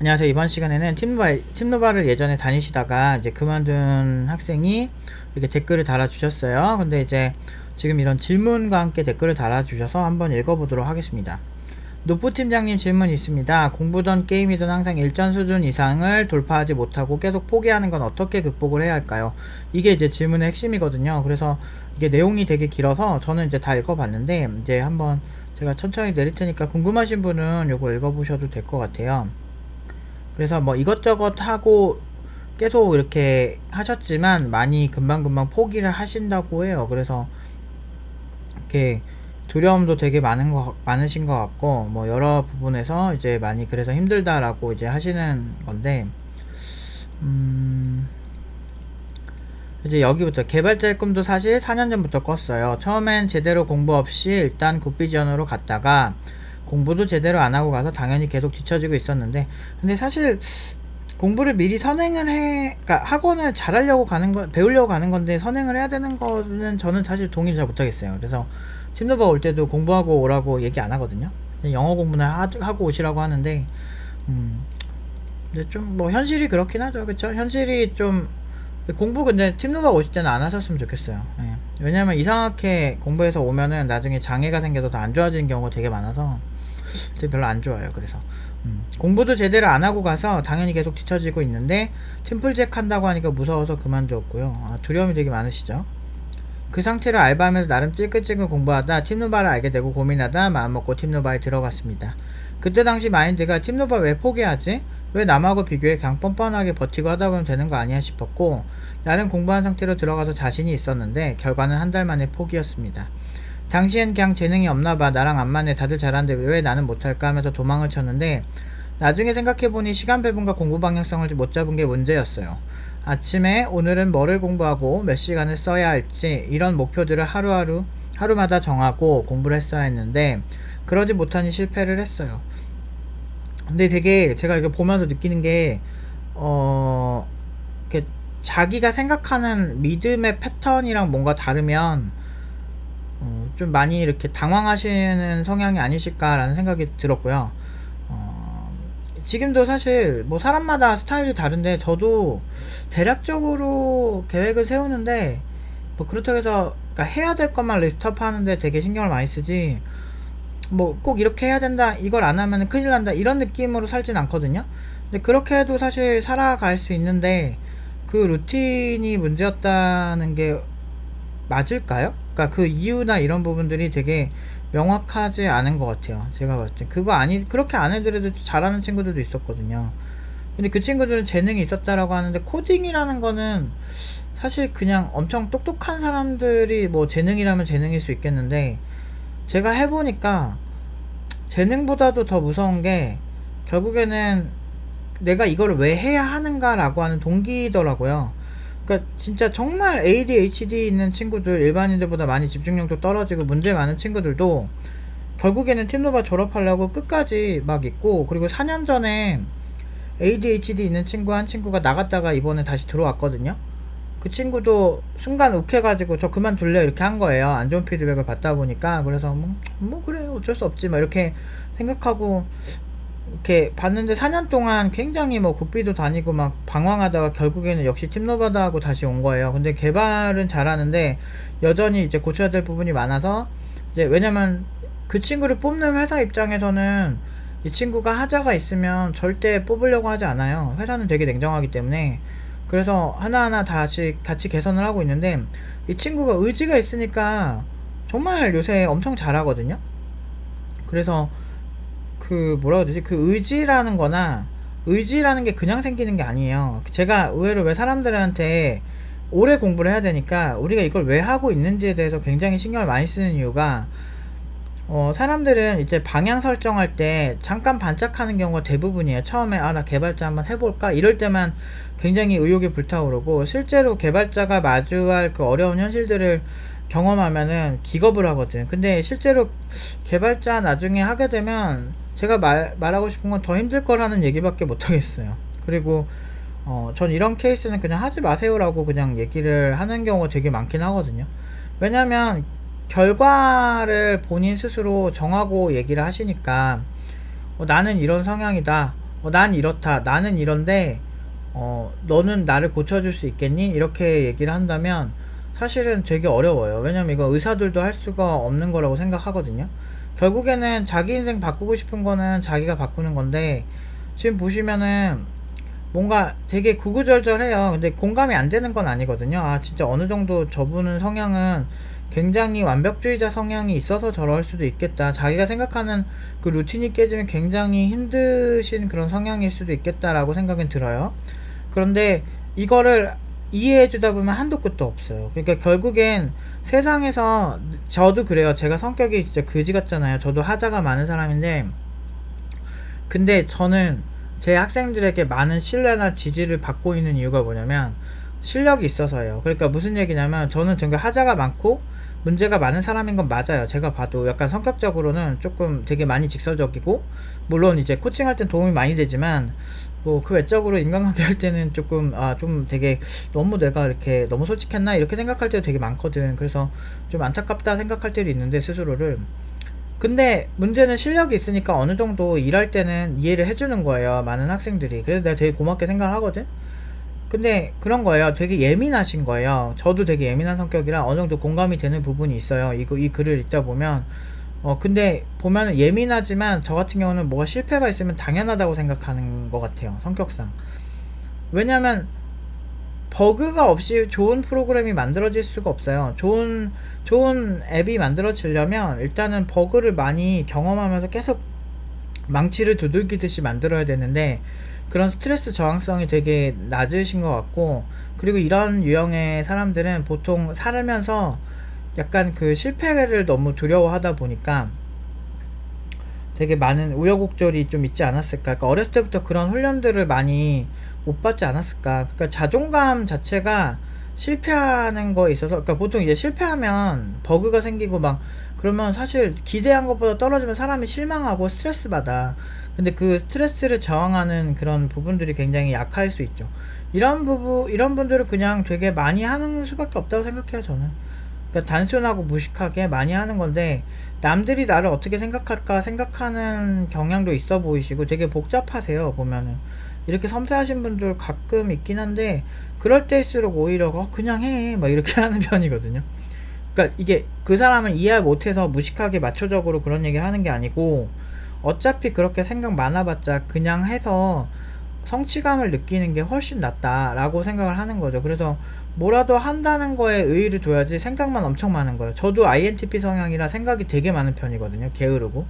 안녕하세요. 이번 시간에는 팀노바, 팀노바를 예전에 다니시다가 이제 그만둔 학생이 이렇게 댓글을 달아주셨어요. 근데 이제 지금 이런 질문과 함께 댓글을 달아주셔서 한번 읽어보도록 하겠습니다. 노프 팀장님 질문 있습니다. 공부던 게임이든 항상 일전 수준 이상을 돌파하지 못하고 계속 포기하는 건 어떻게 극복을 해야 할까요? 이게 이제 질문의 핵심이거든요. 그래서 이게 내용이 되게 길어서 저는 이제 다 읽어봤는데 이제 한번 제가 천천히 내릴 테니까 궁금하신 분은 요거 읽어보셔도 될 것 같아요. 그래서 뭐 이것저것 하고 계속 이렇게 하셨지만 많이 금방금방 포기를 하신다고 해요. 그래서 이렇게 두려움도 되게 많은 거 많으신 것 같고 뭐 여러 부분에서 이제 많이 그래서 힘들다라고 이제 하시는 건데 음 이제 여기부터 개발자의 꿈도 사실 4년 전부터 꿨어요. 처음엔 제대로 공부 없이 일단 굿비전으로 갔다가 공부도 제대로 안 하고 가서 당연히 계속 뒤처지고 있었는데 근데 사실 공부를 미리 선행을 해, 그러니까 학원을 잘하려고 가는 거, 배우려고 가는 건데 선행을 해야 되는 거는 저는 사실 동의를 잘 못하겠어요. 그래서 팀노바 올 때도 공부하고 오라고 얘기 안 하거든요. 영어 공부나 하, 하고 오시라고 하는데, 음, 근데 좀 뭐 현실이 그렇긴 하죠, 그쵸? 현실이 좀 공부 근데 팀노바 오실 때는 안 하셨으면 좋겠어요. 예. 왜냐면 이상하게 공부해서 오면은 나중에 장애가 생겨서 더 안 좋아지는 경우가 되게 많아서 별로 안 좋아요. 그래서 음, 공부도 제대로 안 하고 가서 당연히 계속 뒤처지고 있는데 팀플잭 한다고 하니까 무서워서 그만두었고요. 아, 두려움이 되게 많으시죠. 그 상태로 알바하면서 나름 찔끔찔끔 공부하다 팀노바를 알게 되고 고민하다 마음먹고 팀노바에 들어갔습니다. 그때 당시 마인드가 팀노바 왜 포기하지? 왜 남하고 비교해 그냥 뻔뻔하게 버티고 하다 보면 되는 거 아니야 싶었고 나름 공부한 상태로 들어가서 자신이 있었는데 결과는 한 달 만에 포기였습니다. 당시엔 그냥 재능이 없나 봐 나랑 안 맞네 다들 잘하는데 왜 나는 못할까 하면서 도망을 쳤는데 나중에 생각해보니 시간 배분과 공부 방향성을 못 잡은 게 문제였어요. 아침에 오늘은 뭐를 공부하고 몇 시간을 써야 할지 이런 목표들을 하루하루 하루마다 정하고 공부를 했어야 했는데 그러지 못하니 실패를 했어요. 근데 되게 제가 이거 보면서 느끼는 게 어, 이렇게 자기가 생각하는 믿음의 패턴이랑 뭔가 다르면 어, 좀 많이 이렇게 당황하시는 성향이 아니실까라는 생각이 들었고요. 어, 지금도 사실 뭐 사람마다 스타일이 다른데 저도 대략적으로 계획을 세우는데 뭐 그렇다고 해서 그러니까 해야 될 것만 리스트업 하는데 되게 신경을 많이 쓰지 뭐 꼭 이렇게 해야 된다 이걸 안 하면 큰일 난다 이런 느낌으로 살진 않거든요 근데 그렇게 해도 사실 살아갈 수 있는데 그 루틴이 문제였다는 게 맞을까요? 그러니까 그 이유나 이런 부분들이 되게 명확하지 않은 것 같아요. 제가 봤을 때 그거 아니 그렇게 안 해드려도 잘하는 친구들도 있었거든요. 근데 그 친구들은 재능이 있었다라고 하는데 코딩이라는 거는 사실 그냥 엄청 똑똑한 사람들이 뭐 재능이라면 재능일 수 있겠는데 제가 해보니까 재능보다도 더 무서운 게 결국에는 내가 이걸 왜 해야 하는가라고 하는 동기더라고요. 그러니까 진짜 정말 ADHD 있는 친구들 일반인들보다 많이 집중력도 떨어지고 문제 많은 친구들도 결국에는 팀노바 졸업하려고 끝까지 막 있고 그리고 4년 전에 ADHD 있는 친구 한 친구가 나갔다가 이번에 다시 들어왔거든요. 그 친구도 순간 욱해가지고 저 그만둘래 이렇게 한 거예요. 안 좋은 피드백을 받다 보니까 그래서 뭐, 뭐 그래 어쩔 수 없지 막 이렇게 생각하고 이렇게 봤는데 4년 동안 굉장히 뭐 굿비도 다니고 막 방황하다가 결국에는 역시 팀노바다 하고 다시 온 거예요. 근데 개발은 잘하는데 여전히 이제 고쳐야 될 부분이 많아서 이제 왜냐면 그 친구를 뽑는 회사 입장에서는 이 친구가 하자가 있으면 절대 뽑으려고 하지 않아요. 회사는 되게 냉정하기 때문에 그래서 하나하나 다시 같이 개선을 하고 있는데 이 친구가 의지가 있으니까 정말 요새 엄청 잘하거든요. 그래서 그 뭐라 해야 되지? 그 의지라는 거나 의지라는 게 그냥 생기는 게 아니에요. 제가 의외로 왜 사람들한테 오래 공부를 해야 되니까 우리가 이걸 왜 하고 있는지에 대해서 굉장히 신경을 많이 쓰는 이유가 어, 사람들은 이제 방향 설정할 때 잠깐 반짝하는 경우가 대부분이에요. 처음에 아, 나 개발자 한번 해볼까? 이럴 때만 굉장히 의욕이 불타오르고 실제로 개발자가 마주할 그 어려운 현실들을 경험하면은 기겁을 하거든. 근데 실제로 개발자 나중에 하게 되면 제가 말, 말하고 싶은 건 더 힘들 거라는 얘기밖에 못 하겠어요. 그리고 어, 전 이런 케이스는 그냥 하지 마세요라고 그냥 얘기를 하는 경우가 되게 많긴 하거든요. 왜냐면 결과를 본인 스스로 정하고 얘기를 하시니까 어, 나는 이런 성향이다. 어, 난 이렇다. 나는 이런데 어, 너는 나를 고쳐줄 수 있겠니? 이렇게 얘기를 한다면 사실은 되게 어려워요. 왜냐면 이거 의사들도 할 수가 없는 거라고 생각하거든요. 결국에는 자기 인생 바꾸고 싶은 거는 자기가 바꾸는 건데 지금 보시면은 뭔가 되게 구구절절해요. 근데 공감이 안 되는 건 아니거든요. 아, 진짜 어느 정도 저분은 성향은 굉장히 완벽주의자 성향이 있어서 저럴 수도 있겠다. 자기가 생각하는 그 루틴이 깨지면 굉장히 힘드신 그런 성향일 수도 있겠다라고 생각은 들어요. 그런데 이거를 이해해 주다 보면 한도 끝도 없어요. 그러니까 결국엔 세상에서 저도 그래요. 제가 성격이 진짜 그지 같잖아요. 저도 하자가 많은 사람인데 근데 저는 제 학생들에게 많은 신뢰나 지지를 받고 있는 이유가 뭐냐면 실력이 있어서예요. 그러니까 무슨 얘기냐면 저는 되게 하자가 많고 문제가 많은 사람인 건 맞아요. 제가 봐도 약간 성격적으로는 조금 되게 많이 직설적이고 물론 이제 코칭할 땐 도움이 많이 되지만 뭐 그 외적으로 인간관계 할 때는 조금 아 좀 되게 너무 내가 이렇게 너무 솔직했나 이렇게 생각할 때도 되게 많거든. 그래서 좀 안타깝다 생각할 때도 있는데 스스로를 근데 문제는 실력이 있으니까 어느 정도 일할 때는 이해를 해주는 거예요. 많은 학생들이. 그래서 내가 되게 고맙게 생각을 하거든. 근데 그런 거예요. 되게 예민하신 거예요. 저도 되게 예민한 성격이라 어느 정도 공감이 되는 부분이 있어요. 이거 이 글을 읽다 보면 어 근데 보면은 예민하지만 저 같은 경우는 뭐가 실패가 있으면 당연하다고 생각하는 것 같아요. 성격상. 왜냐면 버그가 없이 좋은 프로그램이 만들어질 수가 없어요. 좋은 좋은 앱이 만들어지려면 일단은 버그를 많이 경험하면서 계속 망치를 두들기듯이 만들어야 되는데 그런 스트레스 저항성이 되게 낮으신 것 같고 그리고 이런 유형의 사람들은 보통 살면서 약간 그 실패를 너무 두려워하다 보니까 되게 많은 우여곡절이 좀 있지 않았을까. 그러니까 어렸을 때부터 그런 훈련들을 많이 못 받지 않았을까. 그러니까 자존감 자체가 실패하는 거에 있어서, 그러니까 보통 이제 실패하면 버그가 생기고 막 그러면 사실 기대한 것보다 떨어지면 사람이 실망하고 스트레스 받아. 근데 그 스트레스를 저항하는 그런 부분들이 굉장히 약할 수 있죠. 이런 부분, 이런 분들은 그냥 되게 많이 하는 수밖에 없다고 생각해요, 저는. 그러니까 단순하고 무식하게 많이 하는 건데 남들이 나를 어떻게 생각할까 생각하는 경향도 있어 보이시고 되게 복잡하세요 보면은. 이렇게 섬세하신 분들 가끔 있긴 한데 그럴 때일수록 오히려 어, 그냥 해 막 이렇게 하는 편이거든요. 그러니까 이게 그 사람을 이해 못해서 무식하게 마초적으로 그런 얘기를 하는 게 아니고 어차피 그렇게 생각 많아봤자 그냥 해서 성취감을 느끼는 게 훨씬 낫다라고 생각을 하는 거죠. 그래서 뭐라도 한다는 거에 의의를 둬야지 생각만 엄청 많은 거예요. 저도 INTP 성향이라 생각이 되게 많은 편이거든요. 게으르고.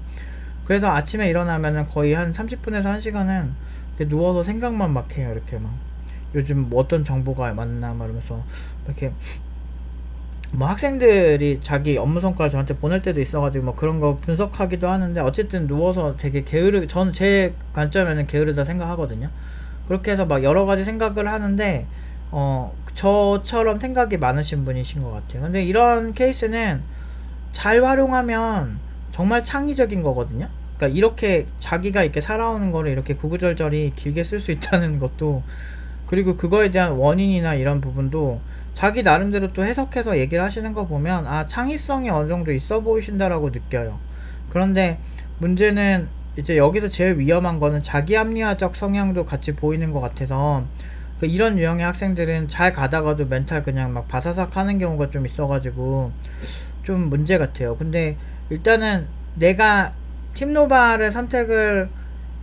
그래서 아침에 일어나면은 거의 한 30분에서 1시간은 누워서 생각만 막 해요. 이렇게 막. 요즘 뭐 어떤 정보가 맞나 말하면서 이렇게 뭐 학생들이 자기 업무 성과를 저한테 보낼 때도 있어가지고 뭐 그런 거 분석하기도 하는데 어쨌든 누워서 되게 게으르 저는 제 관점에는 게으르다 생각하거든요. 그렇게 해서 막 여러 가지 생각을 하는데 어 저처럼 생각이 많으신 분이신 것 같아요. 근데 이런 케이스는 잘 활용하면 정말 창의적인 거거든요. 그러니까 이렇게 자기가 이렇게 살아오는 거를 이렇게 구구절절히 길게 쓸 수 있다는 것도 그리고 그거에 대한 원인이나 이런 부분도 자기 나름대로 또 해석해서 얘기를 하시는 거 보면 아 창의성이 어느 정도 있어 보이신다라고 느껴요. 그런데 문제는 이제 여기서 제일 위험한 거는 자기 합리화적 성향도 같이 보이는 것 같아서 그 이런 유형의 학생들은 잘 가다가도 멘탈 그냥 막 바사삭 하는 경우가 좀 있어가지고 좀 문제 같아요. 근데 일단은 내가 팀노바를 선택을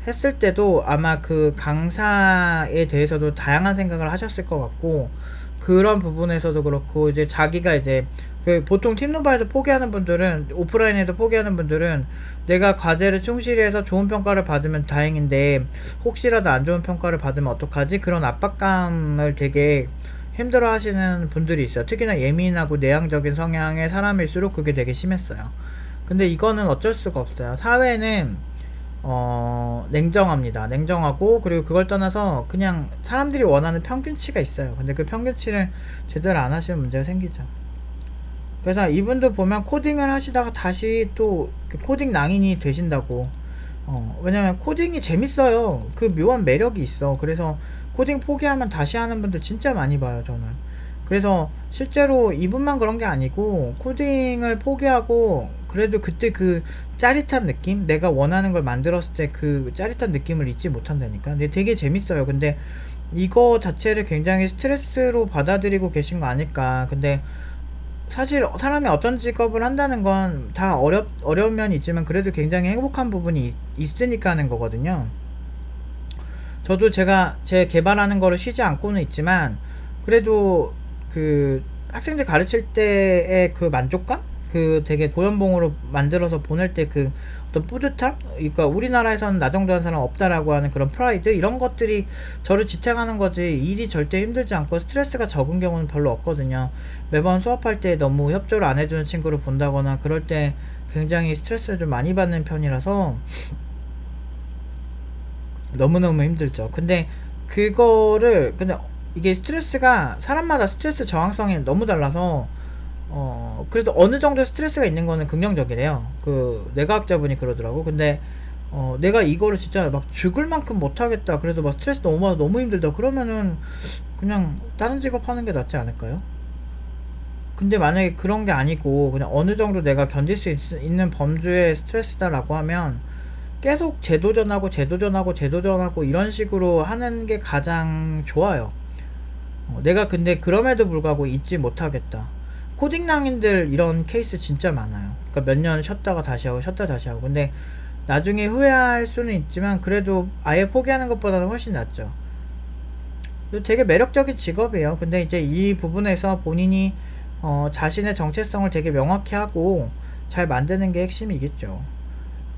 했을 때도 아마 그 강사에 대해서도 다양한 생각을 하셨을 것 같고 그런 부분에서도 그렇고 이제 자기가 이제 그 보통 팀노바에서 포기하는 분들은 오프라인에서 포기하는 분들은 내가 과제를 충실히 해서 좋은 평가를 받으면 다행인데 혹시라도 안 좋은 평가를 받으면 어떡하지? 그런 압박감을 되게 힘들어 하시는 분들이 있어요. 특히나 예민하고 내향적인 성향의 사람일수록 그게 되게 심했어요. 근데 이거는 어쩔 수가 없어요. 사회는 어, 냉정합니다. 냉정하고, 그리고 그걸 떠나서 그냥 사람들이 원하는 평균치가 있어요. 근데 그 평균치를 제대로 안 하시면 문제가 생기죠. 그래서 이분도 보면 코딩을 하시다가 다시 또그 코딩 낭인이 되신다고. 어, 왜냐면 코딩이 재밌어요. 그 묘한 매력이 있어. 그래서 코딩 포기하면 다시 하는 분들 진짜 많이 봐요, 저는. 그래서 실제로 이분만 그런 게 아니고 코딩을 포기하고 그래도 그때 그 짜릿한 느낌 내가 원하는 걸 만들었을 때 그 짜릿한 느낌을 잊지 못한다니까 근데 되게 재밌어요 근데 이거 자체를 굉장히 스트레스로 받아들이고 계신 거 아닐까 근데 사실 사람이 어떤 직업을 한다는 건 다 어렵 어려운 면이 있지만 그래도 굉장히 행복한 부분이 있- 있으니까 하는 거거든요. 저도 제가 제 개발하는 거를 쉬지 않고는 있지만 그래도 그 학생들 가르칠 때의 그 만족감? 그 되게 고연봉으로 만들어서 보낼 때 그 어떤 뿌듯함? 그러니까 우리나라에서는 나 정도 한 사람 없다라고 하는 그런 프라이드? 이런 것들이 저를 지탱하는 거지 일이 절대 힘들지 않고 스트레스가 적은 경우는 별로 없거든요. 매번 수업할 때 너무 협조를 안 해주는 친구를 본다거나 그럴 때 굉장히 스트레스를 좀 많이 받는 편이라서 너무너무 힘들죠. 근데 그거를 근데 이게 스트레스가 사람마다 스트레스 저항성이 너무 달라서 어 그래도 어느 정도 스트레스가 있는 거는 긍정적이래요. 그 뇌과학자분이 그러더라고. 근데 어 내가 이거를 진짜 막 죽을 만큼 못 하겠다. 그래도 막 스트레스 너무 받아 너무 힘들다. 그러면은 그냥 다른 직업 하는 게 낫지 않을까요? 근데 만약에 그런 게 아니고 그냥 어느 정도 내가 견딜 수 있, 는 범주의 스트레스다라고 하면 계속 재도전하고 재도전하고 재도전하고 이런 식으로 하는 게 가장 좋아요. 어, 내가 근데 그럼에도 불구하고 잊지 못하겠다. 코딩낭인들 이런 케이스 진짜 많아요. 그러니까 몇 년 쉬었다가 다시 하고 쉬었다 다시 하고. 근데 나중에 후회할 수는 있지만 그래도 아예 포기하는 것보다는 훨씬 낫죠. 되게 매력적인 직업이에요. 근데 이제 이 부분에서 본인이 어, 자신의 정체성을 되게 명확히 하고 잘 만드는 게 핵심이겠죠.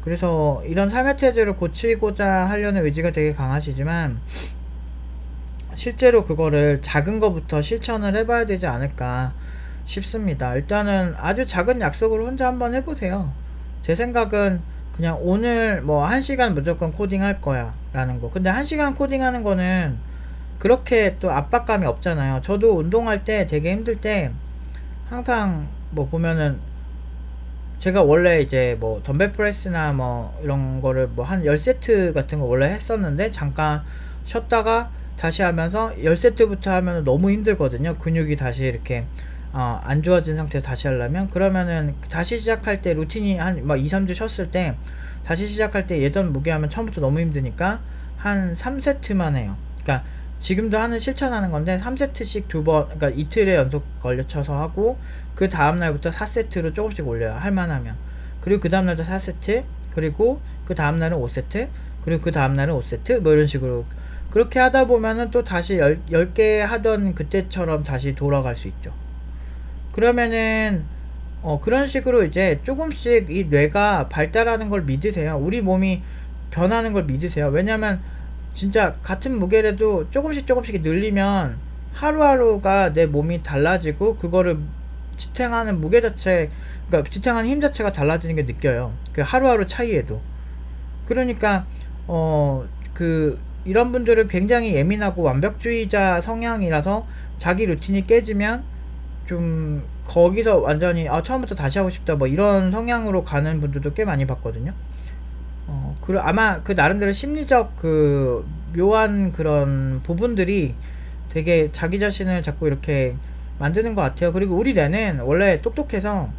그래서 이런 삶의 태도를 고치고자 하려는 의지가 되게 강하시지만 실제로 그거를 작은 것부터 실천을 해봐야 되지 않을까 싶습니다. 일단은 아주 작은 약속을 혼자 한번 해보세요. 제 생각은 그냥 오늘 뭐한 시간 무조건 코딩 할 거야 라는 거. 근데 한 시간 코딩 하는 거는 그렇게 또 압박감이 없잖아요. 저도 운동할 때 되게 힘들 때 항상 뭐 보면은 제가 원래 이제 뭐 덤벨 프레스나 뭐 이런 거를 뭐 한 10세트 같은 거 원래 했었는데 잠깐 쉬었다가 다시 하면서 10세트부터 하면 너무 힘들거든요. 근육이 다시 이렇게 어, 안 좋아진 상태에서 다시 하려면 그러면은 다시 시작할 때 루틴이 한 막 2, 3주 쉬었을 때 다시 시작할 때 예전 무게 하면 처음부터 너무 힘드니까 한 3세트만 해요. 그러니까 지금도 하는 실천하는 건데 3세트씩 두 번, 그러니까 이틀에 연속 걸려쳐서 하고 그 다음 날부터 4세트로 조금씩 올려요. 할 만하면. 그리고 그 다음 날도 4세트, 그리고 그 다음 날은 5세트, 그리고 그 다음 날은 5세트, 뭐 이런 식으로 그렇게 하다 보면은 또 다시 10, 10개 하던 그때처럼 다시 돌아갈 수 있죠. 그러면은 어 그런 식으로 이제 조금씩 이 뇌가 발달하는 걸 믿으세요. 우리 몸이 변하는 걸 믿으세요. 왜냐면 진짜 같은 무게라도 조금씩 조금씩 늘리면 하루하루가 내 몸이 달라지고 그거를 지탱하는 무게 자체 그러니까 지탱하는 힘 자체가 달라지는 게 느껴요. 그 하루하루 차이에도. 그러니까 어 그 이런 분들은 굉장히 예민하고 완벽주의자 성향이라서 자기 루틴이 깨지면 좀 거기서 완전히 아 처음부터 다시 하고 싶다 뭐 이런 성향으로 가는 분들도 꽤 많이 봤거든요. 어, 그 아마 그 나름대로 심리적 그 묘한 그런 부분들이 되게 자기 자신을 자꾸 이렇게 만드는 것 같아요. 그리고 우리 뇌는 원래 똑똑해서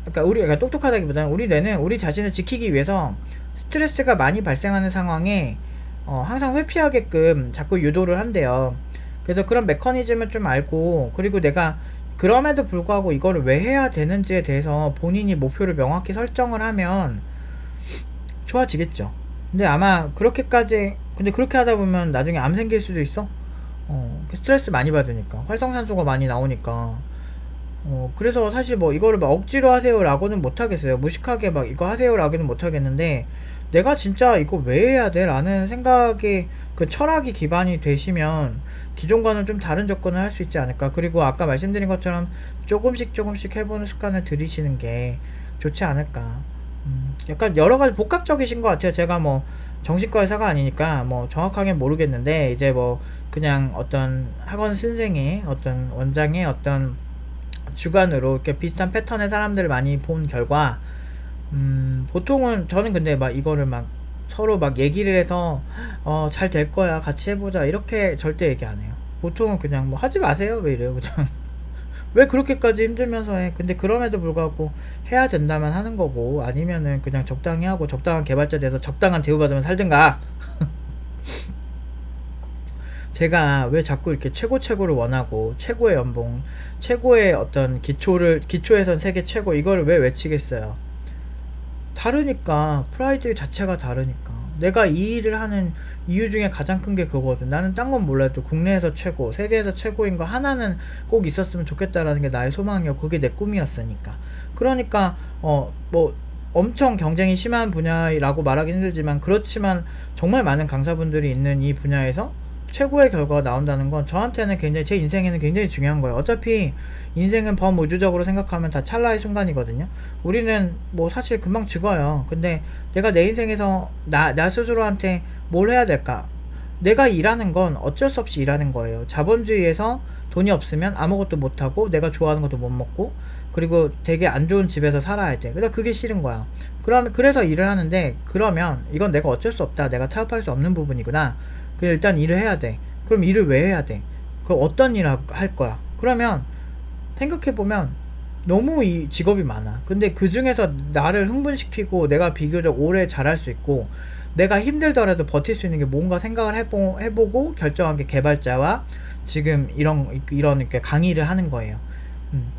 그러니까 우리가 그러니까 똑똑하다기보다는 우리 뇌는 우리 자신을 지키기 위해서 스트레스가 많이 발생하는 상황에 어, 항상 회피하게끔 자꾸 유도를 한대요. 그래서 그런 메커니즘을 좀 알고 그리고 내가 그럼에도 불구하고 이거를 왜 해야 되는지에 대해서 본인이 목표를 명확히 설정을 하면 좋아지겠죠. 근데 아마 그렇게까지 근데 그렇게 하다 보면 나중에 암 생길 수도 있어. 어, 스트레스 많이 받으니까 활성산소가 많이 나오니까. 어, 그래서 사실 뭐 이거를 막 억지로 하세요라고는 못 하겠어요. 무식하게 막 이거 하세요라고는 못 하겠는데 내가 진짜 이거 왜 해야 돼? 라는 생각이 그 철학이 기반이 되시면 기존과는 좀 다른 접근을 할 수 있지 않을까. 그리고 아까 말씀드린 것처럼 조금씩 조금씩 해보는 습관을 들이시는 게 좋지 않을까. 음, 약간 여러 가지 복합적이신 것 같아요. 제가 뭐 정신과 의사가 아니니까 뭐 정확하게 모르겠는데 이제 뭐 그냥 어떤 학원 선생이 어떤 원장의 어떤 주관으로 이렇게 비슷한 패턴의 사람들을 많이 본 결과 음, 보통은 저는 근데 막 이거를 막 서로 막 얘기를 해서 어, 잘 될 거야 같이 해보자 이렇게 절대 얘기 안 해요. 보통은 그냥 뭐 하지 마세요 왜 이래요 그냥. 왜 그렇게까지 힘들면서 해? 근데 그럼에도 불구하고 해야 된다면 하는 거고 아니면은 그냥 적당히 하고 적당한 개발자 돼서 적당한 대우받으면 살든가 제가 왜 자꾸 이렇게 최고 최고를 원하고 최고의 연봉 최고의 어떤 기초를 기초에선 세계 최고 이거를 왜 외치겠어요? 다르니까 프라이드 자체가 다르니까. 내가 이 일을 하는 이유 중에 가장 큰 게 그거거든. 나는 딴 건 몰라도 국내에서 최고 세계에서 최고인 거 하나는 꼭 있었으면 좋겠다라는 게 나의 소망이었고 그게 내 꿈이었으니까. 그러니까 어 뭐 엄청 경쟁이 심한 분야라고 말하기 힘들지만 그렇지만 정말 많은 강사분들이 있는 이 분야에서 최고의 결과가 나온다는 건 저한테는 굉장히 제 인생에는 굉장히 중요한 거예요. 어차피 인생은 범우주적으로 생각하면 다 찰나의 순간이거든요. 우리는 뭐 사실 금방 죽어요. 근데 내가 내 인생에서 나, 나 스스로한테 뭘 해야 될까? 내가 일하는 건 어쩔 수 없이 일하는 거예요. 자본주의에서 돈이 없으면 아무것도 못하고 내가 좋아하는 것도 못 먹고 그리고 되게 안 좋은 집에서 살아야 돼. 근데 그게 싫은 거야. 그럼 그래서 일을 하는데 그러면 이건 내가 어쩔 수 없다. 내가 타협할 수 없는 부분이구나. 그 일단 일을 해야 돼. 그럼 일을 왜 해야 돼? 그럼 어떤 일을 할 거야? 그러면 생각해 보면 너무 이 직업이 많아. 근데 그 중에서 나를 흥분시키고 내가 비교적 오래 잘할 수 있고 내가 힘들더라도 버틸 수 있는 게 뭔가 생각을 해보, 해보고 결정한 게 개발자와 지금 이런 이런 이렇게 강의를 하는 거예요. 음.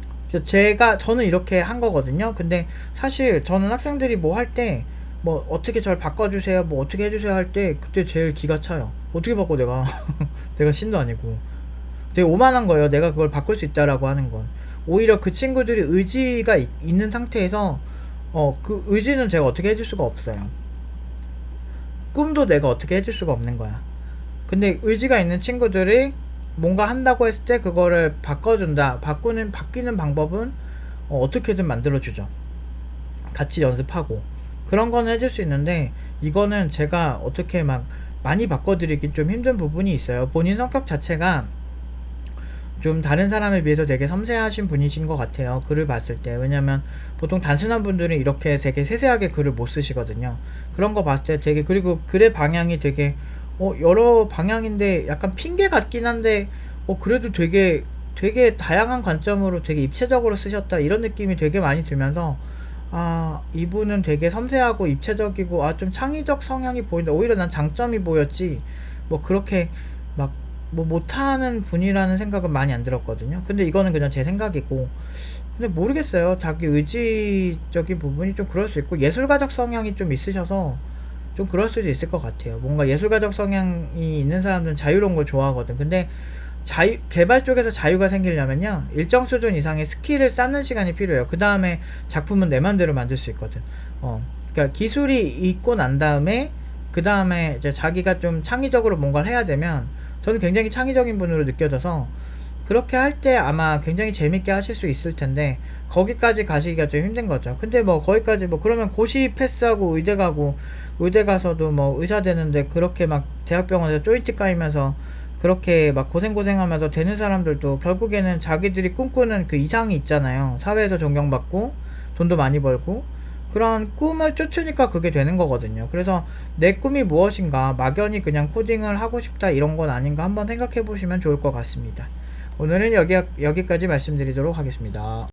제가 저는 이렇게 한 거거든요. 근데 사실 저는 학생들이 뭐 할 때 뭐 어떻게 저를 바꿔주세요, 뭐 어떻게 해주세요 할 때 그때 제일 기가 차요. 어떻게 바꿔 내가 내가 신도 아니고 되게 오만한 거예요. 내가 그걸 바꿀 수 있다라고 하는 건 오히려 그 친구들이 의지가 있, 있는 상태에서 어 그 의지는 제가 어떻게 해줄 수가 없어요. 꿈도 내가 어떻게 해줄 수가 없는 거야. 근데 의지가 있는 친구들이 뭔가 한다고 했을 때 그거를 바꿔준다. 바꾸는 바뀌는 방법은 어, 어떻게든 만들어주죠. 같이 연습하고 그런 거는 해줄 수 있는데 이거는 제가 어떻게 막 많이 바꿔드리긴 좀 힘든 부분이 있어요. 본인 성격 자체가 좀 다른 사람에 비해서 되게 섬세하신 분이신 것 같아요. 글을 봤을 때. 왜냐면 보통 단순한 분들은 이렇게 되게 세세하게 글을 못 쓰시거든요. 그런 거 봤을 때 되게, 그리고 글의 방향이 되게, 어, 여러 방향인데 약간 핑계 같긴 한데, 어, 그래도 되게, 되게 다양한 관점으로 되게 입체적으로 쓰셨다. 이런 느낌이 되게 많이 들면서, 아, 이분은 되게 섬세하고 입체적이고, 아, 좀 창의적 성향이 보인다. 오히려 난 장점이 보였지. 뭐, 그렇게 막, 뭐, 못하는 분이라는 생각은 많이 안 들었거든요. 근데 이거는 그냥 제 생각이고. 근데 모르겠어요. 자기 의지적인 부분이 좀 그럴 수 있고, 예술가적 성향이 좀 있으셔서, 좀 그럴 수도 있을 것 같아요. 뭔가 예술가적 성향이 있는 사람들은 자유로운 걸 좋아하거든. 근데 자유, 개발 쪽에서 자유가 생기려면요. 일정 수준 이상의 스킬을 쌓는 시간이 필요해요. 그 다음에 작품은 내 맘대로 만들 수 있거든. 어. 그러니까 기술이 있고 난 다음에 그 다음에 이제 자기가 좀 창의적으로 뭔가를 해야 되면 저는 굉장히 창의적인 분으로 느껴져서 그렇게 할 때 아마 굉장히 재밌게 하실 수 있을 텐데 거기까지 가시기가 좀 힘든 거죠. 근데 뭐 거기까지 뭐 그러면 고시 패스하고 의대 가고 의대 가서도 뭐 의사 되는데 그렇게 막 대학병원에서 쪼인트 까이면서 그렇게 막 고생고생하면서 되는 사람들도 결국에는 자기들이 꿈꾸는 그 이상이 있잖아요. 사회에서 존경받고 돈도 많이 벌고 그런 꿈을 쫓으니까 그게 되는 거거든요. 그래서 내 꿈이 무엇인가 막연히 그냥 코딩을 하고 싶다 이런 건 아닌가 한번 생각해 보시면 좋을 것 같습니다. 오늘은 여기, 여기까지 말씀드리도록 하겠습니다.